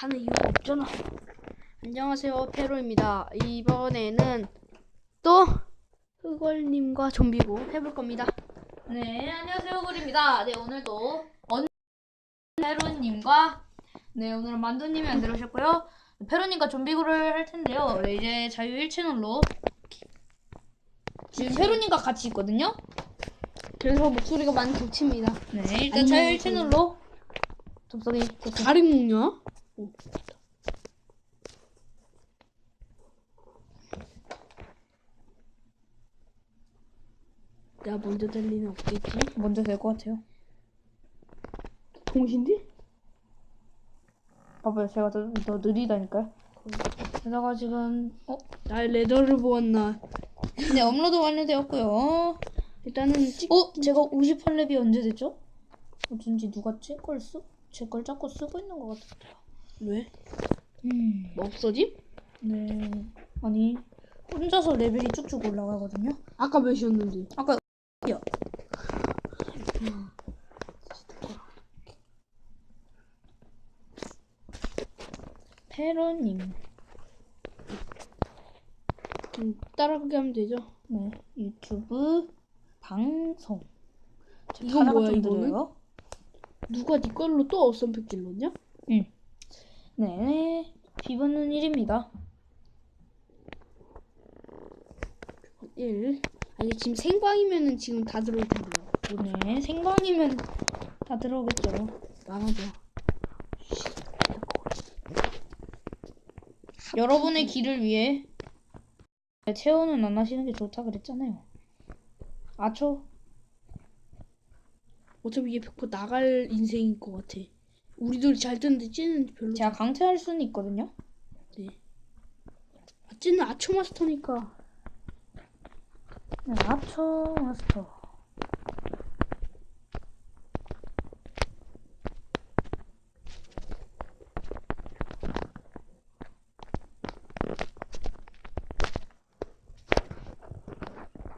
하는 이유가 없잖아. 안녕하세요, 페로입니다. 이번에는 또 흑월님과 좀비고 해볼 겁니다. 네, 안녕하세요, 구리입니다. 네, 오늘도 페로님과 네, 오늘은 만두님이 안 들어오셨고요. 페로님과 좀비구를 할 텐데요. 네, 이제 자유 1채널로 지금 페로님과 같이 있거든요. 그래서 목소리가 많이 겹칩니다. 네, 일단 자유 안녕하세요. 1채널로 접속이 됐습니다. 가리 먹냐? 내가 먼저 될 리는 없겠지. 먼저 될 것 같아요. 동신디? 봐봐요, 제가 더, 더 느리다니까요. 게다가 지금 어? 나 레더를 보았나? 네, 업로드 완료되었고요. 일단은 찍. 어? 제가 58렙이 언제 됐죠? 어쩐지 누가 제 걸 쓰? 제 걸 자꾸 쓰고 있는 것 같아요. 왜? 음. 뭐 없어짐? 네. 아니, 혼자서 레벨이 쭉쭉 올라가거든요. 아까 몇이었는데? 아까 요 페로님. 좀 따라가게 하면 되죠. 네. 유튜브 방송. 저 이건 뭐야, 좀 이거는? 누가 네 걸로 또 어썸 팩 질렀냐? 응. 네. 비번은 1입니다. 1. 아니 지금 생방이면은 지금 다 들어올 텐데요. 네. 생방이면 다 들어오겠죠. 나눠줘. 여러분의 길을 위해 체온은 안 하시는 게 좋다 그랬잖아요. 아초? 어차피 얘100% 나갈 인생일 것 같아. 우리들이 잘 뜨는데 찌는 별로. 제가 강퇴할 수는 있거든요. 네. 아, 찌는 아초 마스터니까. 네, 아초 마스터.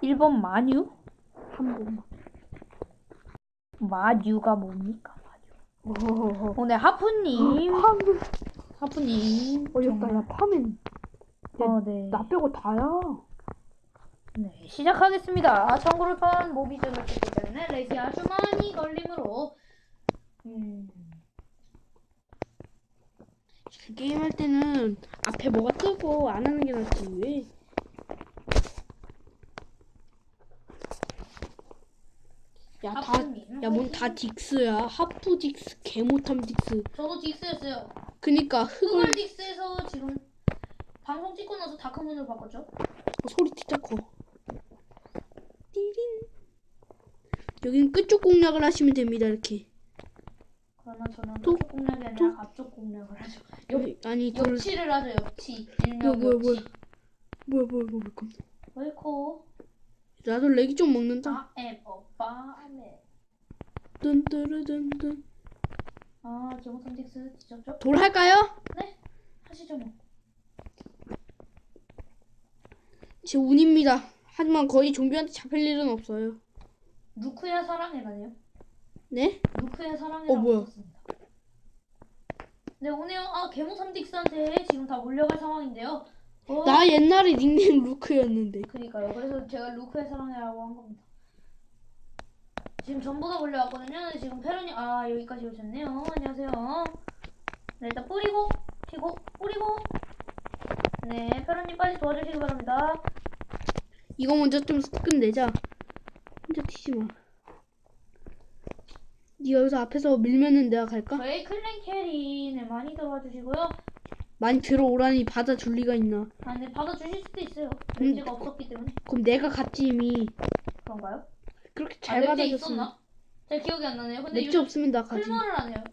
일번 마뉴? 한 번만. 마뉴가 뭡니까? 오늘 하프님. 파면 하프님. 어렵다. 야 파면. 어, 네. 나 빼고 다야. 네, 시작하겠습니다. 참고로 판 모비 질렀기 때문에 레이스 아주 많이 걸림으로 음, 게임 할 때는 앞에 뭐가 뜨고 안 하는 게 낫지 왜? 야, 다. 야, 뭔 다 딕스야. 하프 딕스, 개못함 딕스. 저도 딕스였어요. 그니까, 흑을, 흑을 딕스에서 지금 방송 찍고 나서 다크문으로 바꿨죠. 어, 소리 진짜 커. 띠린. 여긴 끝쪽 공략을 하시면 됩니다, 이렇게. 그러나 저는 또? 끝쪽 공략이 아니라 또? 앞쪽 공략을 하죠. 여기, 아니, 돌. 옆치를 하죠, 옆치. 뭐야, 뭐야, 뭐야. 옆치. 뭐야, 뭐야, 뭐야, 뭐야. 웰코. 나도 렉이 좀 먹는다. 뚠뚜르뚠뚠. 아, 개못한 딕스 뒤졌죠? 돌 할까요? 네, 하시죠 뭐. 제 운입니다. 하지만 거의 좀비한테 잡힐 일은 없어요. 루크야 사랑해라네요. 네? 루크의 사랑이라고 어, 뭐야? 네 오네요. 아 개모 삼딕스한테 지금 다 몰려갈 상황인데요. 어, 나 옛날에 닉네임 루크였는데. 그니까요. 그래서 제가 루크의 사랑이라고 한 겁니다. 지금 전부 다 몰려왔거든요. 네, 지금 페론이 아 여기까지 오셨네요. 안녕하세요. 네 일단 뿌리고 튀고 뿌리고 네 페론님 빨리 도와주시기 바랍니다. 이거 먼저 좀 끝내자. 혼자 튀지 마. 네가 여기서 앞에서 밀면은 내가 갈까? 저희 클랜 캐리 네 많이 도와주시고요. 많이 들어오라니 받아줄 리가 있나? 아 근데 받아주실 수도 있어요. 음. 렌즈가 없었기 때문에 그럼 내가 갔지 이미. 그런가요? 그렇게 아, 잘 받아줬으면. 있었나? 잘 기억이 안 나네요. 근데 요즘 없으면 나 가지. 클말을 안 해요.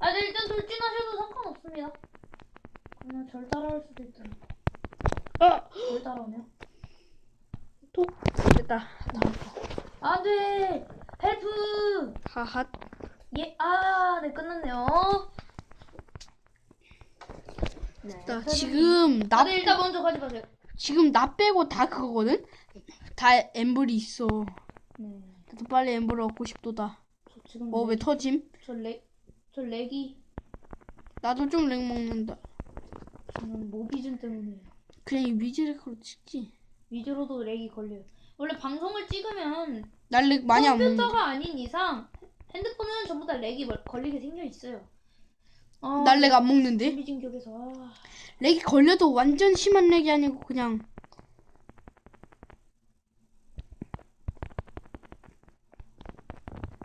아, 네, 일단 돌진하셔도 상관없습니다. 그냥 절 따라올 수도 있잖아. 아! 절 따라오네요. 톡. 됐다. 안 돼! 헬프! 하핫. 예, 아, 네, 끝났네요. 네. 나 지금 나 다들 일단 먼저 가지 마세요. 지금 나 빼고 다 그거거든. 다 엠블이 있어. 네. 나도 빨리 엠블을 얻고 싶도다. 저 지금 어 왜 터짐? 저 렉, 저 렉이 나도 좀 렉 먹는다. 저는 모비즌 때문에 그냥 이 위즈레크로 찍지. 위주로도 렉이 걸려요. 원래 방송을 찍으면 날 렉 많이 안 먹는다. 컴퓨터가 아닌 이상 핸드폰은 전부 다 렉이 걸- 걸리게 생겨 있어요. 아, 날렉안 먹는데? 모비즌 격에서 아, 렉이 걸려도 완전 심한 렉이 아니고 그냥.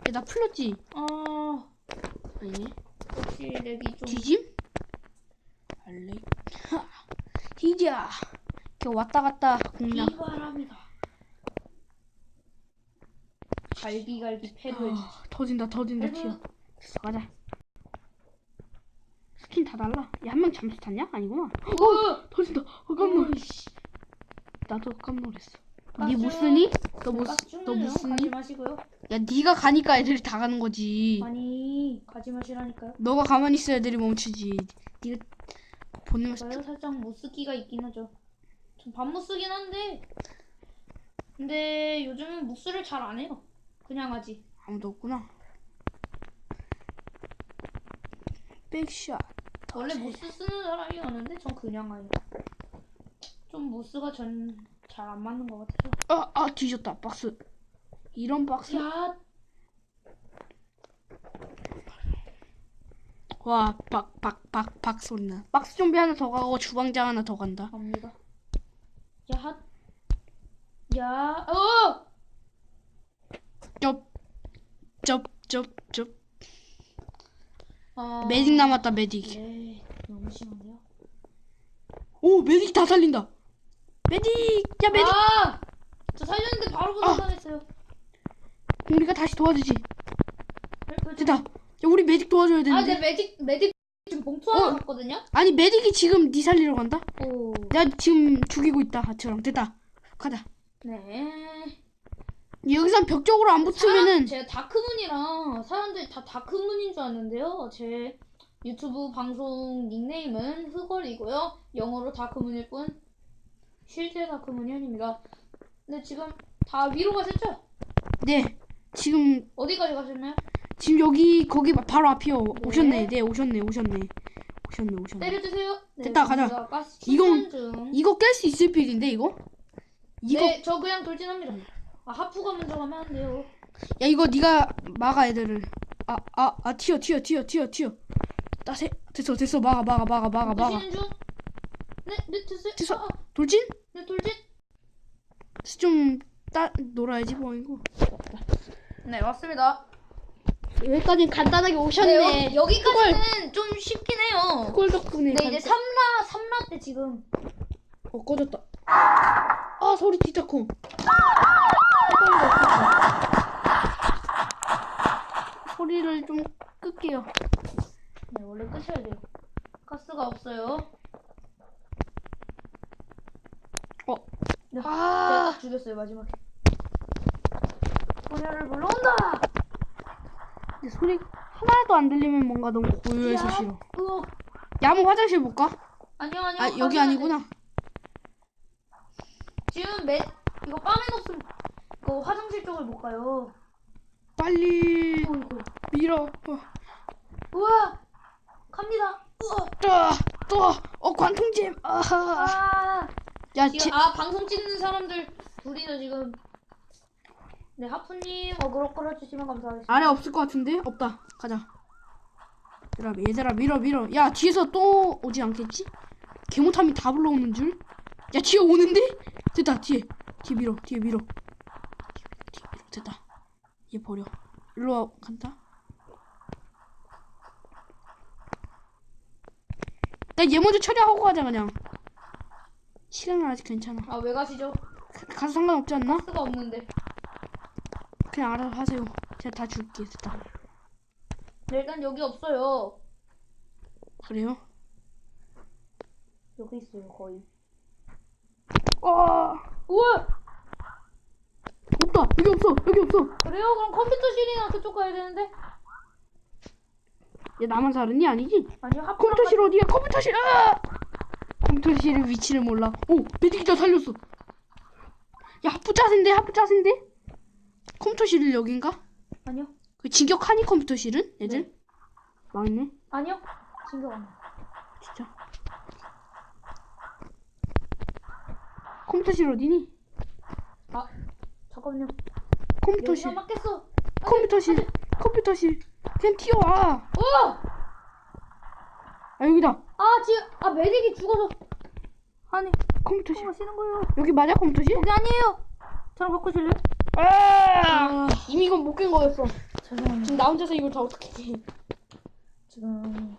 야, 나 풀렸지? 아. 아니네. 역시 렉이 좀 뒤짐? 알렉. 하, 뒤져. 이렇게 왔다 갔다 공략. 비바람이다. 갈비갈비 패를. 아, 터진다 터진다 튀어. 가자 스킨 다 달라 야 한 명 잠수 탔냐? 아니구나 어 터진다 어 깜놀 오이씨. 나도 깜놀했어 아, 니못 좀- 쓰니? 너못 가스 너못 충전요. 가지 쓰니? 마시고요. 야 니가 가니까 애들이 다 가는 거지 아니 가지 마시라니까요. 너가 가만히 있어야 애들이 멈추지. 네가 보내면 저요 살짝 못 쓰기가 있긴 하죠. 전밥못 쓰긴 한데 근데 요즘은 무스를 잘 안 해요. 그냥 하지. 아무도 없구나. 백샷. 원래 무스 쓰는 사람이 많은데 전 그냥 해요. 좀 무스가 전 잘 안 맞는 것 같아서. 아, 아 뒤졌다. 박스. 이런 박스. 야, 와, 박, 박, 박, 박 소리 나. 박스 좀비 하나 더 가고 주방장 하나 더 간다. 갑니다. 야, 핫. 야, 어! 쩝, 쩝. 아, 메딕 남았다, 메딕. 네, 너무 심한데요. 오, 메딕 다 살린다. 메딕, 야, 메딕. 아! 저 살렸는데 바로 아. 부상당했어요. 우리가 다시 도와주지. 그- 그- 됐다. 야, 우리 메딕 도와줘야 아, 되는데. 내 매직 매직 지금 봉투 하나 어. 샀거든요. 아니, 메딕이 지금 니 살리러 간다? 오. 내가 지금 죽이고 있다, 하처럼. 됐다. 가자. 네. 여기선 벽 쪽으로 안 붙으면은 제가 다크문이랑 사람들이 다 다크문인 줄 아는데요. 제 유튜브 방송 닉네임은 흑월이고요. 영어로 다크문일 뿐 실제 다크문이 아닙니다. 근데 지금 다 위로 가셨죠? 네 지금 어디까지 가셨나요? 지금 여기 거기 바로 앞이요 오셨네 네. 네 오셨네 오셨네 오셨네 오셨네 때려주세요. 네, 됐다, 가자. 가스 이건- 충전 중. 이거 깰 수 있을 빌인데 이거 이거 네, 저 그냥 돌진합니다. 아, 하프가 먼저 가면 안 돼요. 야 이거 네가 막아 애들을 아 아 아 튀어 튀어 튀어 튀어 튀어 따세 됐어 됐어 막아 막아 막아 막아 막아 중. 네, 네, 됐어요. 됐어. 아, 아, 돌진 네, 돌진. 좀 따 놀아야지 뭐 이거 네, 맞습니다. 여기까지 간단하게 네, 오셨네 여, 여기까지는 좀 쉽긴 해요. 그걸 덕분에 네, 이제 3라, 3라 때 지금. 어 꺼졌다 아 소리 진짜 커 소리를 좀 끌게요 네, 원래 끄셔야 돼요. 가스가 없어요. 어. 네, 아. 딱 죽였어요, 마지막에. 소녀를 불러온다! 근데 소리 하나도 안 들리면 뭔가 너무 고요해서 야, 싫어. 으어. 야, 한번 화장실 볼까? 아니요, 아니요. 아, 여기 아니구나. 돼. 지금 매, 이거 빠맨 없으면 그 화장실 쪽을 못 가요. 빨리 어이구. 밀어. 어, 우와! 갑니다. 우와! 또, 또, 어, 관통잼. 아하. 아! 야, 지금 제, 아 방송 찍는 사람들 둘이서 지금 네 하프님 어그로 끌어주시면 감사하겠습니다. 아래 없을 것 같은데? 없다. 가자. 얘들아, 얘들아, 밀어, 밀어. 야, 뒤에서 또 오지 않겠지? 개못함이 다 불러오는 줄? 야, 뒤에 오는데? 됐다, 뒤에. 뒤에 밀어, 뒤에 밀어. 됐다. 얘 버려. 일로 와, 간다. 나 얘 먼저 처리하고 가자, 그냥. 시간은 아직 괜찮아. 아 왜 가시죠? 가- 가서 상관없지 않나? 수가 없는데. 그냥 알아서 하세요. 제가 다 줄게, 됐다. 네, 일단 여기 없어요. 그래요? 여기 있어요 거의. 어, 우와! 없다. 여기 없어, 여기 없어. 그래요? 그럼 컴퓨터실이나 그쪽 가야 되는데? 얘 나만 사는이 아니지? 아니요 컴퓨터실 어디야? 컴퓨터실! 아! 컴퓨터실의 위치를 몰라. 오, 다 살렸어. 야, 하프 짜센데, 하프 짜센데? 컴퓨터실은 여긴가? 아니요. 그 진격하니 컴퓨터실은? 애들? 망했네. 아니요. 신경 안 나. 진짜. 컴퓨터실 어디니? 아, 잠깐만요. 컴퓨터실. 맞겠어. 컴퓨터실. 컴퓨터실. 그냥 튀어와. 어! 아 여기다. 아, 지금, 아, 메딕이 죽어서. 아니, 컴퓨터실. 뭐 하시는 거예요? 여기 맞아 컴퓨터실? 여기 아니에요. 저랑 바꾸실래요? 아, 이미 이건 못 깬 거였어. 죄송합니다. 지금 나 혼자서 이걸 다 어떻게 해. 지금.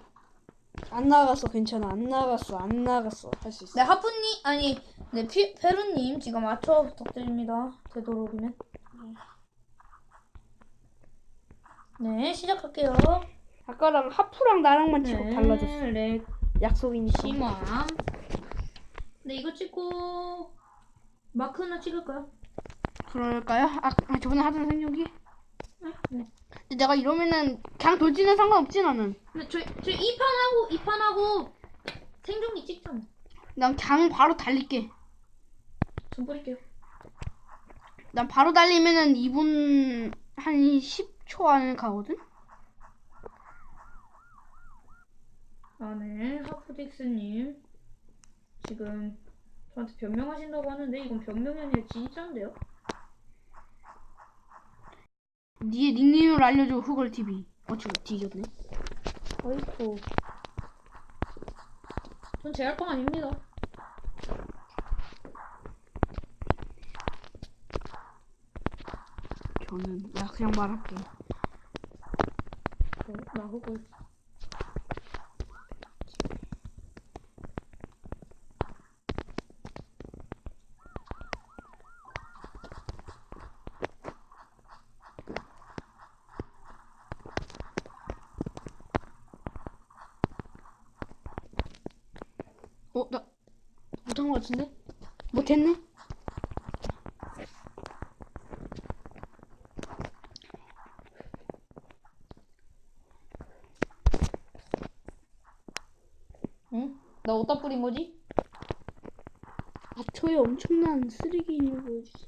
안 나갔어 괜찮아 안 나갔어 안 나갔어 할 수 있어 네, 하프님, 아니, 네, 피, 페루님, 지금 맞춰 부탁드립니다. 되도록이면. 네, 시작할게요. 아까랑 하프랑 나랑만 치고 네, 달라졌어 렉, 약속이니까 심함. 네, 이거 찍고, 마크나 찍을까요? 그럴까요? 아, 아 저번에 하던 생각이 네. 근데 내가 이러면은 그냥 돌지는 상관없지 나는 근데 저희, 저희 2판하고, 2판하고 생존기 찍잖아. 난 그냥 바로 달릴게 좀 뿌릴게요. 난 바로 달리면은 2분 한 10초 안에 가거든 아, 네. 하프딕스님. 지금 저한테 변명하신다고 하는데, 이건 변명이 아니라 진짜인데요? 니의 닉네임을 알려줘 후걸TV 어찌 뒤졌네 어이쿠. 전 제할거 아닙니다. 저는 야 그냥 말할게 어, 나 하고 있어. 어? 나 못한 거 같은데? 못했네? 응? 나 어디다 뿌린 거지? 아초에 엄청난 쓰레기인을 보여주지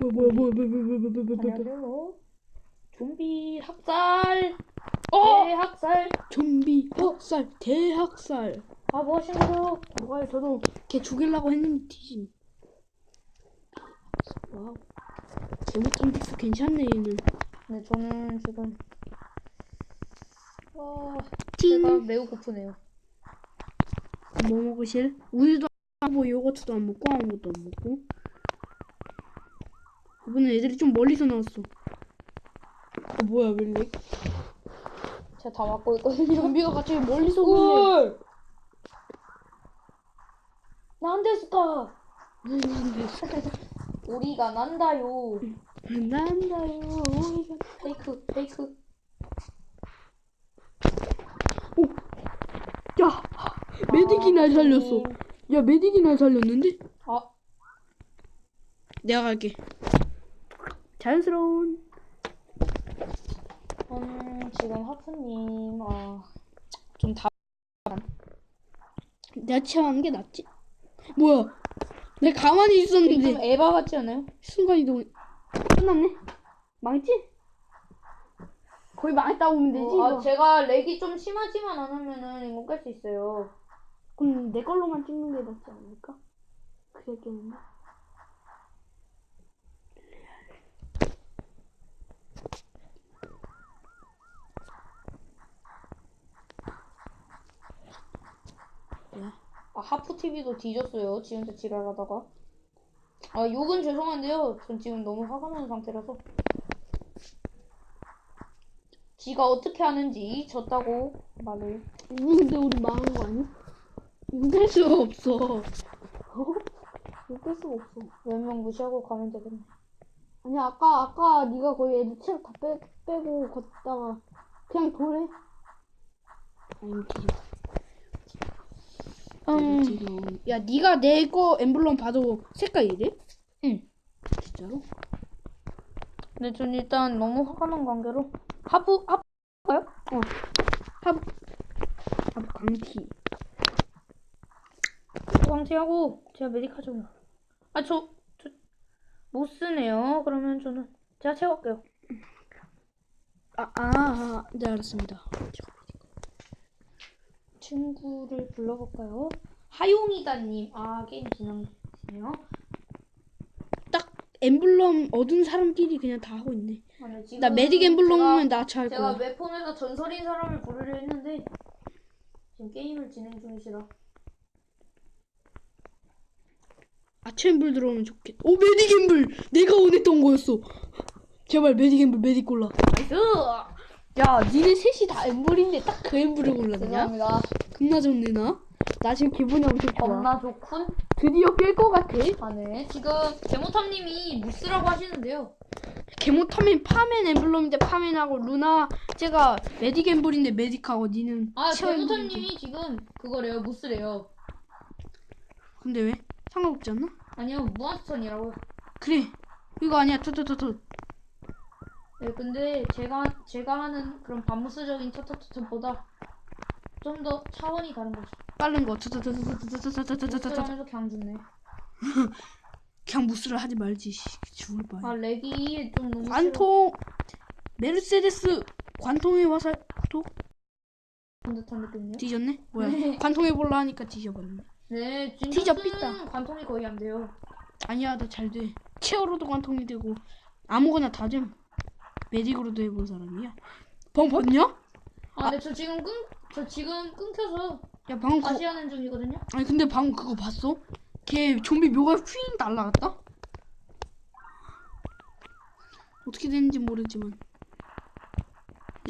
뭐야 뭐야 뭐야 뭐야 뭐야 뭐야 뭐야 뭐야 뭐야 안녕하세요. 좀비 학살. 어! 네, 학살. 좀비 학살 대학살 아, 뭐 하신 거예요? 뭐가요 저도 걔 죽이려고 했는데 뒤진 와우 잘못한 픽스 괜찮네 얘는 네, 저는 지금 와, 팅! 배가 매우 고프네요. 뭐 먹으실? 우유도 안 먹고 요거트도 안 먹고 아무것도 안 먹고 이번엔 애들이 좀 멀리서 나왔어 어 뭐야 왜 렉? 제가 다 맡고 있거든요. 좀비가 갑자기 멀리서 오길래 울! 난데스까? 우리가 난다요. 난다요 우리가 페이크, 페이크. 야 메딕이 날 살렸어 야 메딕이 날 살렸는데? 아, 내가 갈게 자연스러운 음, 지금 하프님, 아, 좀 다, 내가 체험하는 게 낫지 뭐야 내가 가만히 좀 있었는데 에바 같지 않아요? 순간이동 끝났네 망했지? 거의 망했다고 보면 되지 어, 아, 이거. 제가 렉이 좀 심하지만 않으면은 이거 깰수 있어요. 그럼 내 걸로만 찍는 게 낫지 않을까? 그랬겠는데 야 아, 하프 TV도 뒤졌어요. 지 혼자 지랄하다가. 아, 욕은 죄송한데요. 전 지금 너무 화가 나는 상태라서. 지가 어떻게 하는지 졌다고 말을. 근데 우리 망한 거 아니야? 깰 수가 없어 깰 수가 없어 몇 명 무시하고 가면 되겠네. 아니 아까 아까 네가 거의 애들 체력 다 빼, 빼고 걷다가 그냥 돌해 아니 음. 지금 야 네가 내 거 엠블럼 봐도 색깔 이래? 응. 진짜로? 근데 전 일단 너무 화가 난 관계로. 하프, 하프, 어 하부 하부 강티 광태하고 제가 메디카죠. 아, 저, 저, 못 쓰네요. 그러면 저는 제가 채울게요. 아아 아, 네 알았습니다 친구를 불러볼까요? 하용이다님. 아 게임 진행이네요. 딱 엠블럼 얻은 사람끼리 그냥 다 하고 있네. 아니, 지금 나 메딕 엠블럼은 나처 할 제가 거야. 웹폰에서 전설인 사람을 부르려 했는데 지금 게임을 진행 중이시라. 아체엠블 들어오면 좋겠다. 오 메디겜블 내가 원했던 거였어. 제발 메디겜블 메디 골라. 나이스. 야 니네 셋이 다 엠블인데 딱 그 엠블을 골랐냐? 죄송합니다. 겁나 좋네 나. 나 지금 기분이 엄청 좋아. 겁나 좋군. 드디어 깰 것 같아. 아, 네. 지금 개모탐님이 무스라고 하시는데요. 개모타민 파멘 엠블럼인데 파멘하고 루나 제가 메디겜블인데 메딕하고 니는 아, 치어 엠블인데. 개모탐님이 지금 그거래요. 무스래요. 근데 왜? 상관없지 않나? 아니요, 무한스턴이라고요. 그래 이거 아니야 투투투투 네, 근데 제가 제가 하는 그런 반무스적인 터터터터보다 좀 더 차원이 다른 거죠. 빠른 거 투투투투투투투투투투투 무스라면서 그냥 죽네. 그냥 무스를 하지 말지 씨, 죽을 바에 아, 렉이 좀 너무 관통 메르세데스 관통에 와서 또 싫은 듯한 느낌이요. 뒤졌네? 뭐야 네. 관통해 볼라 하니까 뒤져버렸네 네, 티저 삐딱. 관통이 거의 안 돼요. 아니야 나 잘 돼 체어로도 관통이 되고 아무거나 다됨 메딕으로도 해본 사람이야 방 봤냐? 아, 근데 저 지금 끊, 저 지금 끊겨서 야 방금 그거 다시 하는 중이거든요. 아니 근데 방금 그거 봤어? 걔 좀비 묘가 휘 날라갔다? 어떻게 됐는지 모르지만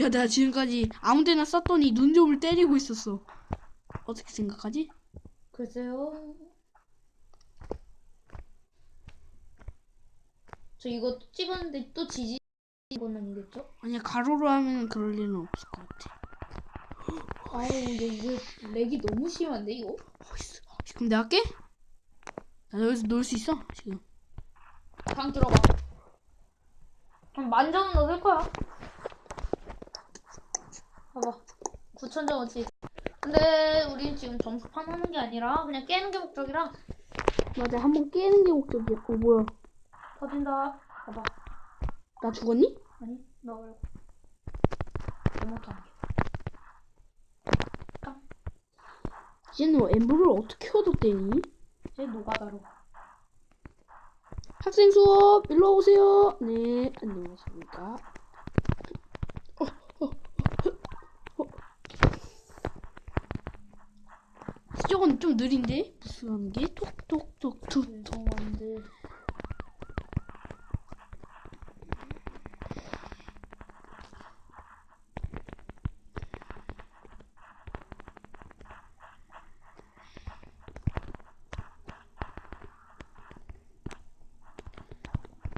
야 나 지금까지 아무 데나 쐈더니 눈 좀을 때리고 있었어 어떻게 생각하지? 글쎄요. 저 이거 또 찍었는데 또 지지 건 아니겠죠? 아니야 가로로 하면 그럴 일은 없을 것 같아 아우 근데 이게 렉이 너무 심한데 이거? 어이씨, 그럼 내가 할게? 나 여기서 놀 수 있어 지금 방 들어가. 그럼 만점은 넣을 거야. 봐봐. 9천 점 어치. 근데 우린 지금 점수 판 하는 게 아니라 그냥 깨는 게 목적이라 맞아 한 번 깨는 게 목적이야 어 뭐야 터진다. 봐봐. 나 죽었니? 아니 너 말고. 잘못한 게. 이제는 뭐 엠브를 어떻게 얻었대니? 이제 노가다로. 학생 수업 일로 오세요. 네, 안녕하십니까. 어, 어, 어, 어. 저건 좀 느린데? 무슨 게? 톡톡톡 툭. 죄송한데.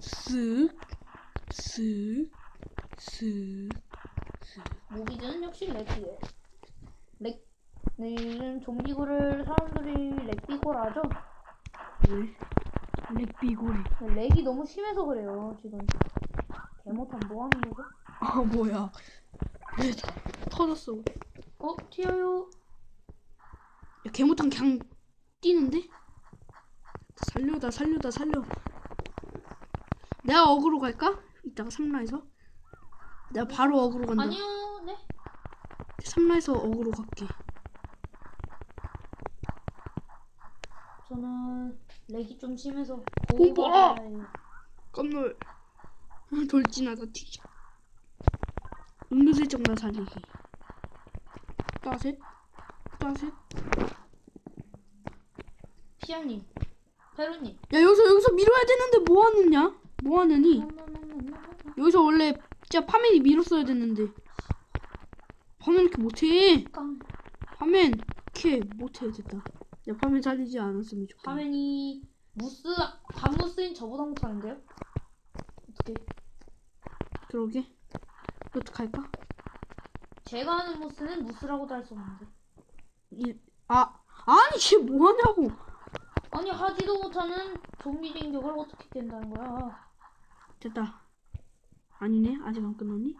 쓱, 쓱, 쓱. 무기즈는 역시 렉이에요. 렉. 내일은 좀비고를 사람들이 렉비고라 하죠? 왜? 렉비고리. 렉이 너무 심해서 그래요, 지금. 개못한 뭐 하는 거죠? 아, 뭐야. 왜 다 터졌어. 야, 어, 튀어요. 개못한 그냥 뛰는데? 살려다, 살려다, 살려. 내가 어그로 갈까? 이따가 삼라에서. 내가 바로 어그로 간다. 아니요, 네. 삼라에서 어그로 갈게. 저는 렉이 좀 심해서 오, 뭐야? 해요. 깜놀. 돌진하다 튀자. 은근슬쩍 나 살리기. 따셋, 따셋. 피아님, 페루님. 야 여기서 여기서 밀어야 되는데 뭐 하느냐? 뭐 하느니? 여기서 원래 진짜 파맨이 밀었어야 됐는데. 파맨 이렇게 못해. 깡. 파맨 이렇게 못해 됐다. 야 파맨 살리지 않았으면 좋겠다. 화면이 무스 반무스인 저보다 못하는데요? 어떻게? 그러게. 어떡할까? 제가 하는 무스는 무스라고도 할 수 없는데. 이, 아 아니 쟤 뭐 하냐고. 아니 하지도 못하는 좀비 진격을 어떻게 깬다는 거야? 됐다. 아니네 아직 안 끝났니?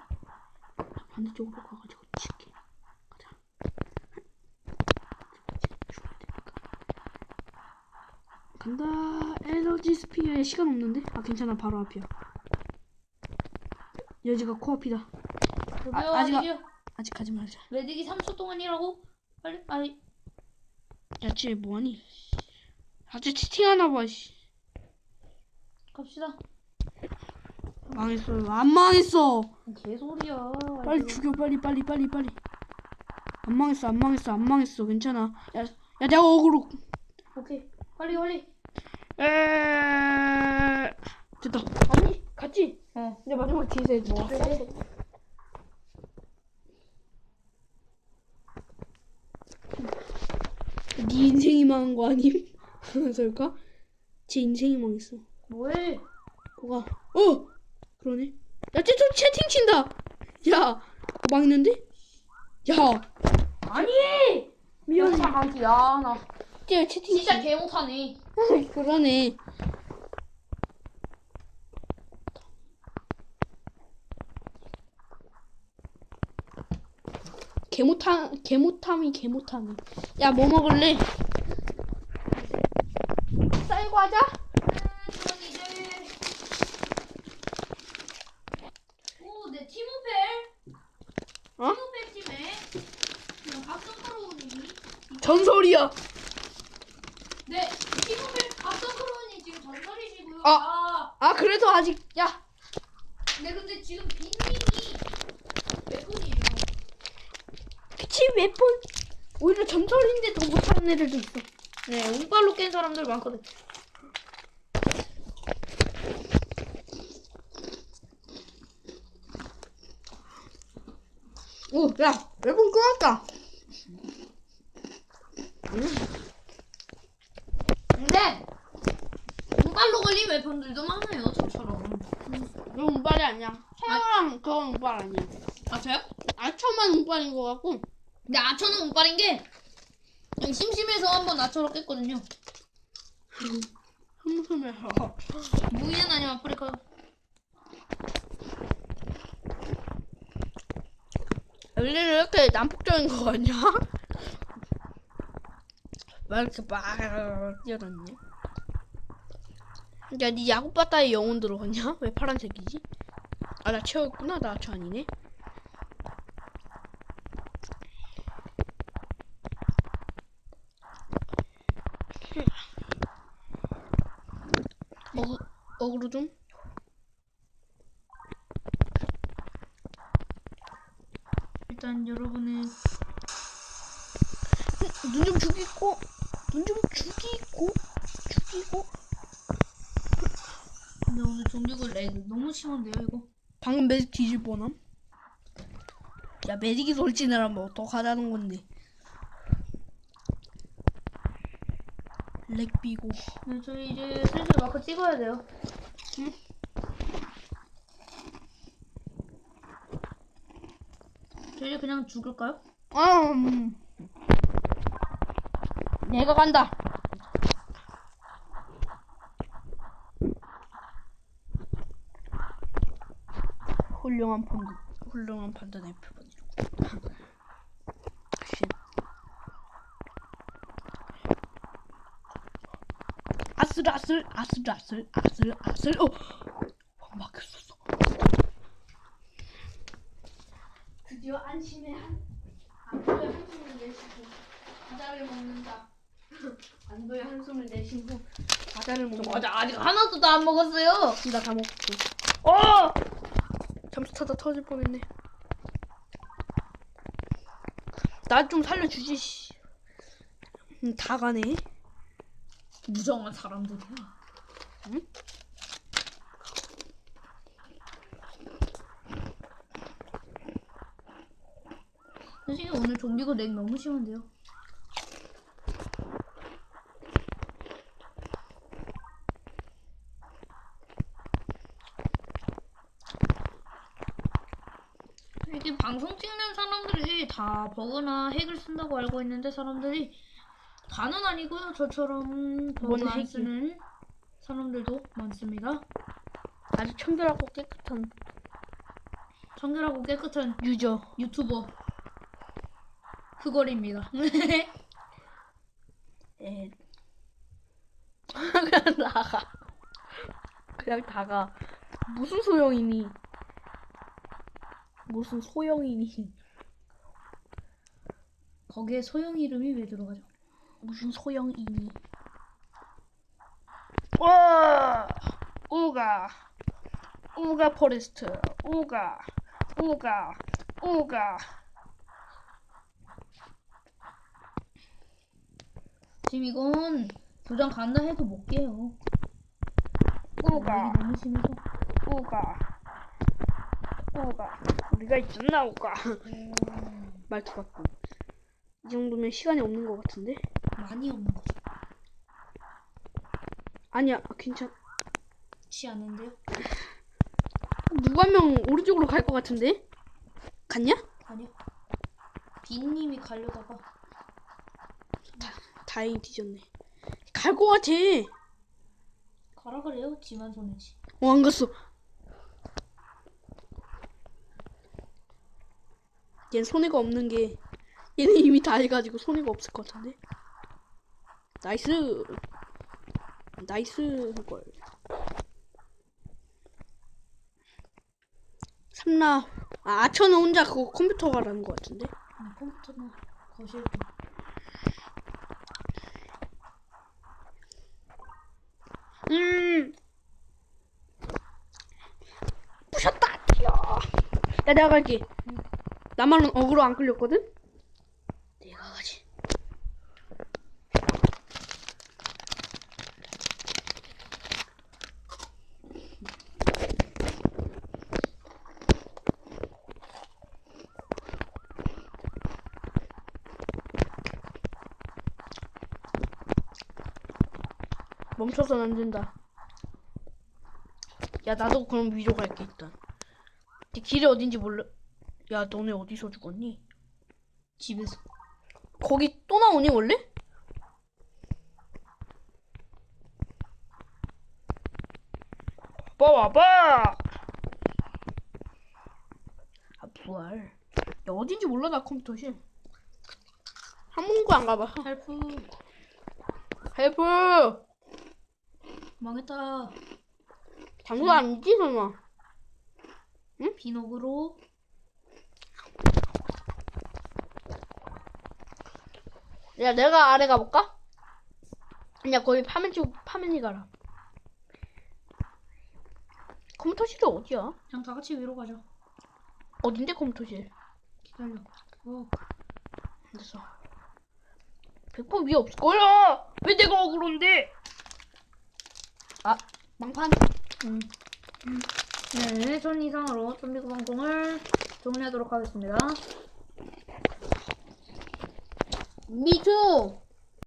반대쪽으로 가가지고 칠게. 가자. 간다. 에너지 스피어에 시간 없는데? 아 괜찮아 바로 앞이야. 여지가 코앞이다. 아, 아직- 아직이요. 아직 가지 말자. 메딕이 3초 동안이라고? 빨리 아이 야, 쟤 뭐하니? 아쟤 채팅하나 봐. 씨. 갑시다. 망했어. 안 망했어. 개소리야. 빨리. 죽여 빨리 빨리 빨리 빨리. 안 망했어 안 망했어 안 망했어 괜찮아. 야, 야 내가 어그로. 오케이. 빨리 빨리. 에 됐다. 아니 갔지? 어. 이제 마지막 뒤에서 해줘. 그래. 네 인생이 망한 거 아님? 그럴까? 제 인생이 망했어. 뭐해? 뭐가? 어! 그러네. 야, 쟤, 저 채팅 친다! 야! 망했는데? 야! 아니. 미안해. 야 나. 쟤 채팅 진짜 개 못하네. 친 그러네. 개못함, 개못함이 개못함이. 야, 뭐 먹을래? 쌀과자? 오 내 티모펠 어? 티모펠 팀에 그냥 박성 크로우님이 전설이야. 네 티모펠 박성 크로우님 지금 전설이시고요. 아. 아. 아, 그래도 아직, 야! 네 근데 지금 빈님이 몇 분이에요? 그치, 몇 번? 오히려 전설인데 더 못하는 애들도 있어. 네 운빨로 깬 사람들 많거든. 오, 야, 몇번 끊었다. 근데 운빨로 걸린 웨폰들도 많아요 저처럼. 그건 운빨이 아니야. 태어랑 그건 운빨 아니야. 아 저요? 아처만 운빨인 것 같고. 근데 아처는 운빨인 게 심심해서 한번 아처로 깼거든요. 흠흠해서. 무이는 아니면 아프리카. 여기는 이렇게 난폭적인 거 같냐? 왜 이렇게 막 뛰어다니냐? 야, 니 야구 바다에 영혼 들어갔냐? 왜 파란색이지? 아, 나 채웠구나. 나 아처 아니네. 어그, 어그로 좀? 일단 여러분은 눈좀 죽이고 눈 좀 죽이고 죽이고 근데 오늘 종교글 렉 너무 심한데요 이거? 방금 매직 뻔함 야 매직이 돌진을 하면 어떡하자는 건데 렉 비고 네, 저희 이제 슬슬 마크 찍어야 돼요. 응? 저희 이제 그냥 죽을까요? 음. 내가 간다 훌륭한 판단 훌륭한 판단의 표본이로 아슬아슬 아슬아슬 아슬아슬. 어. 어, 막혔었어. 드디어 안심의 한 안도의 한숨을 내쉬고 과자를 먹는다. 안도의 한숨을 내쉬고 과자를 먹는다. 맞아 아직 하나도 다 안 먹었어요. 둘다다 먹고 어! 잠수 타다 터질 뻔했네. 나 좀 살려주지 씨. 음, 다 가네 무정한 사람들이야. 응? 선생님 오늘 좀비고 렉 너무 심한데요? 이게 방송 찍는 사람들이 다 버그나 핵을 쓴다고 알고 있는데 사람들이 다는 아니고요. 저처럼 뭔 안? 쓰는 사람들도 많습니다. 아주 청결하고 깨끗한 청결하고 깨끗한 유저 유튜버 흑월입니다. 에 그냥 나가 그냥 다가 무슨 소용이니 무슨 소용이니 거기에 소형 이름이 왜 들어가죠? 무슨 소형이니? 와! 우가! 우가 포레스트! 우가! 우가! 우가! 지금 이건 도장 간다 해도 못 깨요. 우가! 너무 심해서. 우가! 우가! 우리가 있었나 우가! 말투 같고 이 정도면 시간이 없는 것 같은데? 많이 없는 거죠. 아니야 괜찮 치 않는데요? 누구 한 명 오른쪽으로 갈 것 같은데? 갔냐? 아니요. 빈님이 가려다가 다행히 뒤졌네 갈 것 같아 가라 그래요. 지만 손해지. 어 안 갔어 얜 손해가 없는 게 얘는 이미 다 해가지고 손해가 없을 것 같은데 나이스. 나이스 걸 삼라. 아 아처는 혼자 그거 컴퓨터 가라는 것 같은데? 아, 컴퓨터나 거실. 음. 부셨다 튀어. 야 내가 갈게. 나만은 어그로 안 끌렸거든 내가 가지 멈춰서는 안 된다. 야, 나도 그럼 위로 갈게, 일단. 근데 길이 어딘지 몰라. 야, 너네 어디서 죽었니? 집에서. 거기 또 나오니, 원래? 와봐, 와봐! 아, 부활. 야, 어딘지 몰라, 나 컴퓨터실. 한 번도 안 가봐. 헬프 헬프! 망했다. 장소 아니지, 설마? 비노그로 야, 내가 아래 가볼까? 야, 거기 파면 치고 파면이 가라. 컴퓨터실이 어디야? 그냥 다 같이 위로 가자. 어딘데 컴퓨터실? 기다려. 어, 됐어. 100% 위에 없을 거야! 왜 내가 억울한데? 아, 망판. 음. 네, 전 이상으로 좀비 구 방송을 정리하도록 하겠습니다. 미투!